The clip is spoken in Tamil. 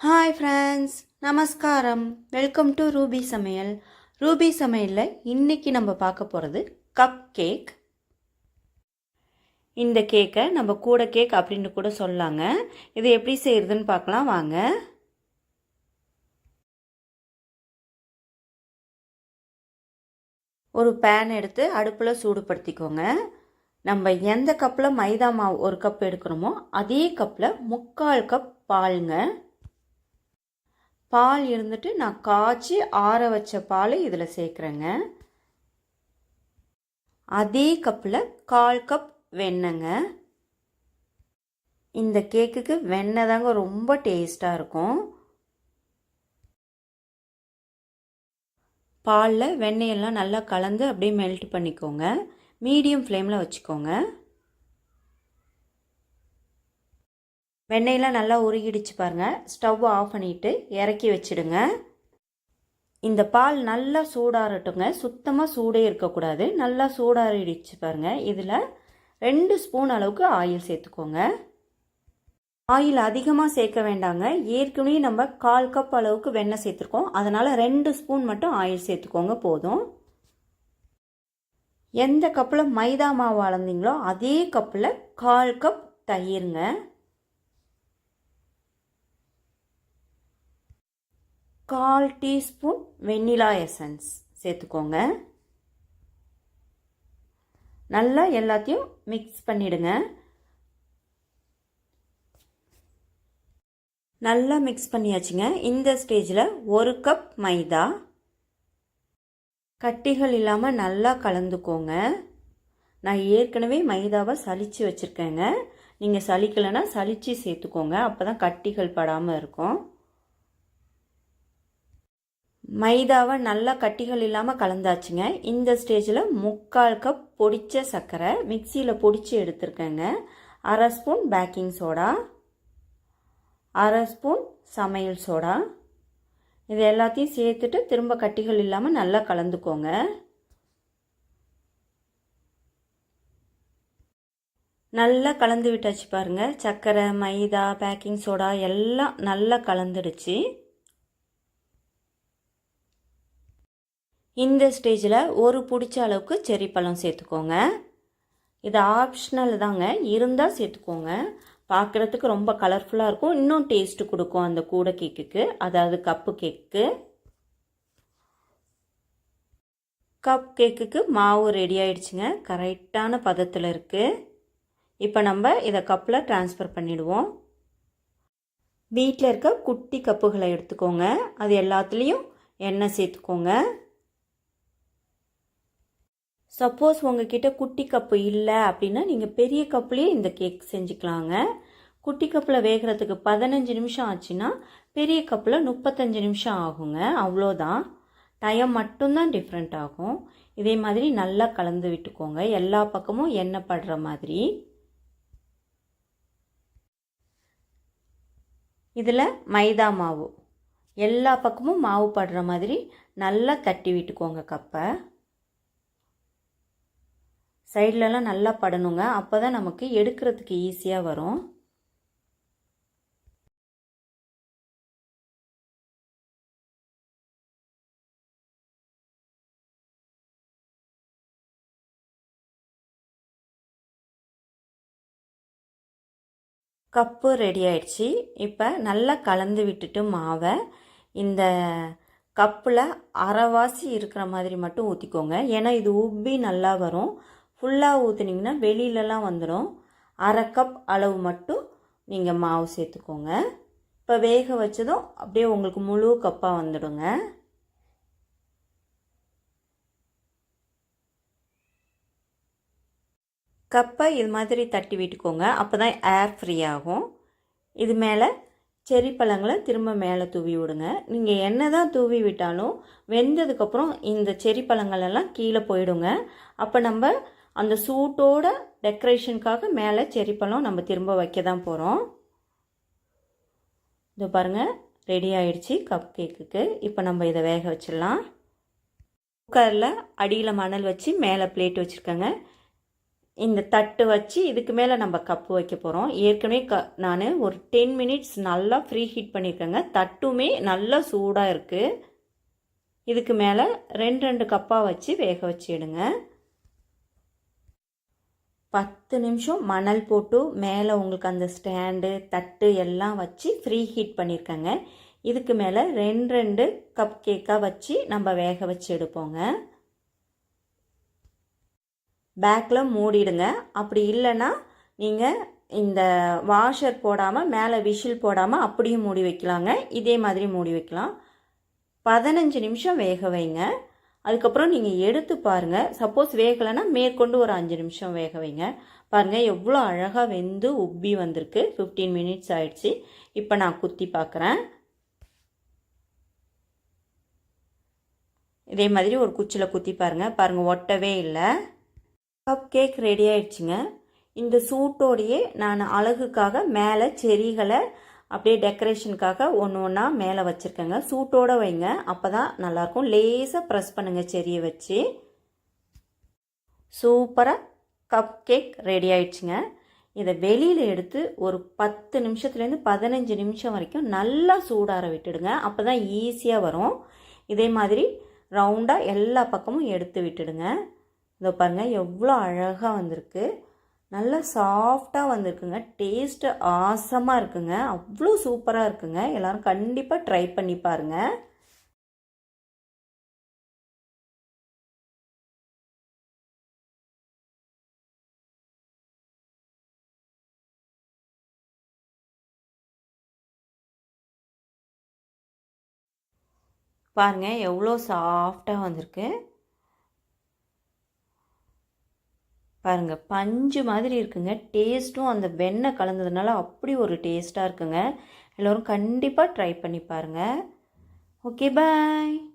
ஹாய் ஃப்ரெண்ட்ஸ் நமஸ்காரம் வெல்கம் டு ரூபி சமையல் ரூபி சமையலில் இன்றைக்கி நம்ம பார்க்க போகிறது கப் கேக் இந்த கேக்கை நம்ம கூட கேக் அப்படின்னு கூட சொல்லாங்க. இது எப்படி செய்கிறதுன்னு பார்க்கலாம். வாங்க. ஒரு பேன் எடுத்து அடுப்பில் சூடுபடுத்திக்கோங்க. நம்ம எந்த கப்பில் மைதா மாவு ஒரு கப் எடுக்கிறோமோ அதே கப்பில் முக்கால் கப் பாலுங்க. பால் இருந்துட்டு நான் காய்ச்சி ஆற வச்ச பால் இதில் சேர்க்குறேங்க. அதே கப்பில் கால் கப் வெண்ணெங்க. இந்த கேக்குக்கு வெண்ணெய் தாங்க ரொம்ப டேஸ்ட்டாக இருக்கும். பாலில் வெண்ணெயெல்லாம் நல்லா கலந்து அப்படியே மெல்ட் பண்ணிக்கோங்க. மீடியம் ஃப்ளேமில் வச்சுக்கோங்க. வெண்ணெயெலாம் நல்லா உருகிடுச்சு பாருங்கள் ஸ்டவ் ஆஃப் பண்ணிவிட்டு இறக்கி வச்சிடுங்க. இந்த பால் நல்லா சூடாரட்டுங்க சுத்தமாக சூடே இருக்கக்கூடாது. நல்லா சூடாறிடுச்சு பாருங்கள் இதில் ரெண்டு ஸ்பூன் அளவுக்கு ஆயில் சேர்த்துக்கோங்க. ஆயில் அதிகமாக சேர்க்க வேண்டாங்க. ஏற்கனவே நம்ம கால் கப் அளவுக்கு வெண்ணெய் சேர்த்துருக்கோம். அதனால் ரெண்டு ஸ்பூன் மட்டும் ஆயில் சேர்த்துக்கோங்க போதும். எந்த கப்பில் மைதா மாவு அளந்தீங்களோ அதே கப்பில் கால் கப் தயிருங்க. கால் டீஸ்பூன் வெண்ணிலா எசன்ஸ் சேர்த்துக்கோங்க. நல்லா எல்லாத்தையும் மிக்ஸ் பண்ணிடுங்க. நல்லா மிக்ஸ் பண்ணியாச்சுங்க. இந்த ஸ்டேஜில் ஒரு கப் மைதா. கட்டிகள் இல்லாமல் நல்லா கலந்துக்கோங்க. நான் ஏற்கனவே மைதாவை சலித்து வச்சுருக்கேங்க. நீங்கள் சலிக்கலைன்னா சலித்து சேர்த்துக்கோங்க. அப்போ தான் கட்டிகள் படாமல் இருக்கும். மைதாவை நல்லா கட்டிகள் இல்லாமல் கலந்தாச்சுங்க. இந்த ஸ்டேஜில் முக்கால் கப் பொடித்த சர்க்கரை மிக்சியில் பொடிச்சு எடுத்துருக்கேங்க. அரை ஸ்பூன் பேக்கிங் சோடா அரை ஸ்பூன் சமையல் சோடா இது எல்லாத்தையும் சேர்த்துட்டு திரும்ப கட்டிகள் இல்லாமல் நல்லா கலந்துக்கோங்க. நல்லா கலந்து விட்டாச்சு பாருங்கள் சர்க்கரை மைதா பேக்கிங் சோடா எல்லாம் நல்லா கலந்துடுச்சு. இந்த ஸ்டேஜில் ஒரு பிடிச்ச அளவுக்கு செரி பழம் சேர்த்துக்கோங்க. இது ஆப்ஷனல் தாங்க. இருந்தால் சேர்த்துக்கோங்க. பார்க்குறதுக்கு ரொம்ப கலர்ஃபுல்லாக இருக்கும். இன்னும் டேஸ்ட்டு கொடுக்கும் அந்த கூடை கேக்குக்கு அதாவது கப்பு கேக்கு கப் கேக்குக்கு மாவு ரெடி ஆயிடுச்சுங்க. கரெக்டான பதத்தில் இருக்குது இப்போ நம்ம இதை கப்பில் ட்ரான்ஸ்ஃபர் பண்ணிவிடுவோம் வீட்டில் இருக்க குட்டி கப்புகளை எடுத்துக்கோங்க. அது எல்லாத்துலேயும் எண்ணெய் சேர்த்துக்கோங்க. சப்போஸ் உங்ககிட்ட குட்டி கப்பு இல்லை அப்படின்னா நீங்கள் பெரிய கப்புலேயே இந்த கேக் செஞ்சுக்கலாங்க. குட்டி கப்பில் வேகிறதுக்கு பதினஞ்சு நிமிஷம் ஆச்சுன்னா பெரிய கப்பில் முப்பத்தஞ்சு நிமிஷம் ஆகுங்க. அவ்வளோதான். டைம் மட்டும்தான் டிஃப்ரெண்ட் ஆகும். இதே மாதிரி நல்லா கலந்து விட்டுக்கோங்க. எல்லா பக்கமும் எண்ணெய் படுற மாதிரி. இதில் மைதா மாவு. எல்லா பக்கமும் மாவு படுற மாதிரி நல்லா தட்டி விட்டுக்கோங்க கப்பை. சைட்லலாம் நல்லா படணுங்க. அப்போ தான் நமக்கு எடுக்கிறதுக்கு ஈஸியாக வரும். கப்பு ரெடி ஆயிடுச்சு. இப்போ நல்லா கலந்து விட்டுட்டு மாவை இந்த கப்பில் அரைவாசி இருக்கிற மாதிரி மட்டும் ஊற்றிக்கோங்க ஏன்னா இது உப்பி நல்லா வரும். ஃபுல்லாக ஊற்றுனீங்கன்னா வெளியிலலாம் வந்துடும் அரை கப் அளவு மட்டும் நீங்கள் மாவு சேர்த்துக்கோங்க. இப்போ வேக வச்சதும் அப்படியே உங்களுக்கு முழு கப்பாக வந்துடுங்க. கப்பை இது மாதிரி தட்டி விட்டுக்கோங்க. அப்போ தான் ஏர் ஃப்ரீ ஆகும். இது மேலே செரி பழங்களை திரும்ப மேலே தூவி விடுங்க. நீங்கள் என்ன தான் தூவி விட்டாலும் வெந்ததுக்கப்புறம் இந்த செரி பழங்கள் எல்லாம் கீழே போயிடுங்க. அப்போ நம்ம அந்த சூட்டோட டெக்கரேஷனுக்காக மேலே செரி பழம் நம்ம திரும்ப வைக்க தான் போகிறோம் இதை பாருங்கள் ரெடி ஆயிடுச்சு கப் கேக்குக்கு இப்போ நம்ம இதை வேக வச்சிடலாம். குக்கரில் அடியில் மணல் வச்சு மேலே பிளேட் வச்சுருக்கேங்க. இந்த தட்டு வச்சு இதுக்கு மேலே நம்ம கப்பு வைக்க போகிறோம் ஏற்கனவே க நான் ஒரு டென் மினிட்ஸ் நல்லா ஃப்ரீ ஹீட் பண்ணியிருக்கேங்க தட்டுமே நல்லா சூடாக இருக்குது இதுக்கு மேலே ரெண்டு ரெண்டு கப்பாக வச்சு வேக வச்சிடுங்க பத்து நிமிஷம் மணல் போட்டு மேலே உங்களுக்கு அந்த ஸ்டாண்டு தட்டு எல்லாம் வச்சு ஃப்ரீ ஹீட் பண்ணியிருக்கேங்க இதுக்கு மேலே ரெண்டு ரெண்டு கப் கேக்காக வச்சு நம்ம வேக வச்சு எடுப்போங்க. பேக்கில் மூடிடுங்க. அப்படி இல்லைன்னா நீங்கள் இந்த வாஷர் போடாமல் மேலே விஷில் போடாமல் அப்படியும் மூடி வைக்கலாங்க. இதே மாதிரி மூடி வைக்கலாம். பதினஞ்சு நிமிஷம் வேக வைங்க. அதுக்கப்புறம் நீங்கள் எடுத்து பாருங்கள் சப்போஸ் வேகலைன்னா மேற்கொண்டு ஒரு அஞ்சு நிமிஷம் வேக வைங்க. பாருங்கள் எவ்வளோ அழகாக வெந்து உப்பி வந்திருக்கு. ஃபிஃப்டீன் மினிட்ஸ் ஆயிடுச்சு. இப்போ நான் குத்தி பார்க்குறேன் இதே மாதிரி ஒரு குச்சியில் குத்தி பாருங்கள் பாருங்கள் ஒட்டவே இல்லை. கப் கேக் ரெடி ஆயிடுச்சுங்க. இந்த சூட்டோடையே நான் அழகுக்காக மேலே செரிகளை அப்படியே டெக்கரேஷனுக்காக ஒன்று ஒன்றா மேலே வச்சுருக்கேங்க. சூட்டோடு வைங்க. அப்போ தான் நல்லாயிருக்கும். லேசாக ப்ரெஸ் பண்ணுங்கள் செரியை வச்சு. சூப்பராக கப் கேக் ரெடி ஆயிடுச்சுங்க. இதை வெளியில் எடுத்து ஒரு பத்து நிமிஷத்துலேருந்து பதினஞ்சு நிமிஷம் வரைக்கும் நல்லா சூடார விட்டுடுங்க. அப்போ தான் ஈஸியாக வரும். இதே மாதிரி ரவுண்டாக எல்லா பக்கமும் எடுத்து விட்டுடுங்க. இதோ பாருங்கள் எவ்வளோ அழகாக வந்திருக்கு. நல்லா சாஃப்டாக வந்திருக்குங்க. டேஸ்ட்டு ஆசமாக இருக்குங்க. அவ்வளோ சூப்பராக இருக்குங்க. எல்லோரும் கண்டிப்பாக ட்ரை பண்ணி பாருங்கள் பாருங்கள் எவ்வளோ சாஃப்டாக வந்திருக்கு. பாருங்கள் பஞ்சு மாதிரி இருக்குங்க. டேஸ்ட்டும் அந்த வெண்ணெய் கலந்ததுனால அப்படி ஒரு டேஸ்ட்டாக இருக்குங்க. எல்லோரும் கண்டிப்பாக ட்ரை பண்ணி பாருங்கள் ஓகே பாய்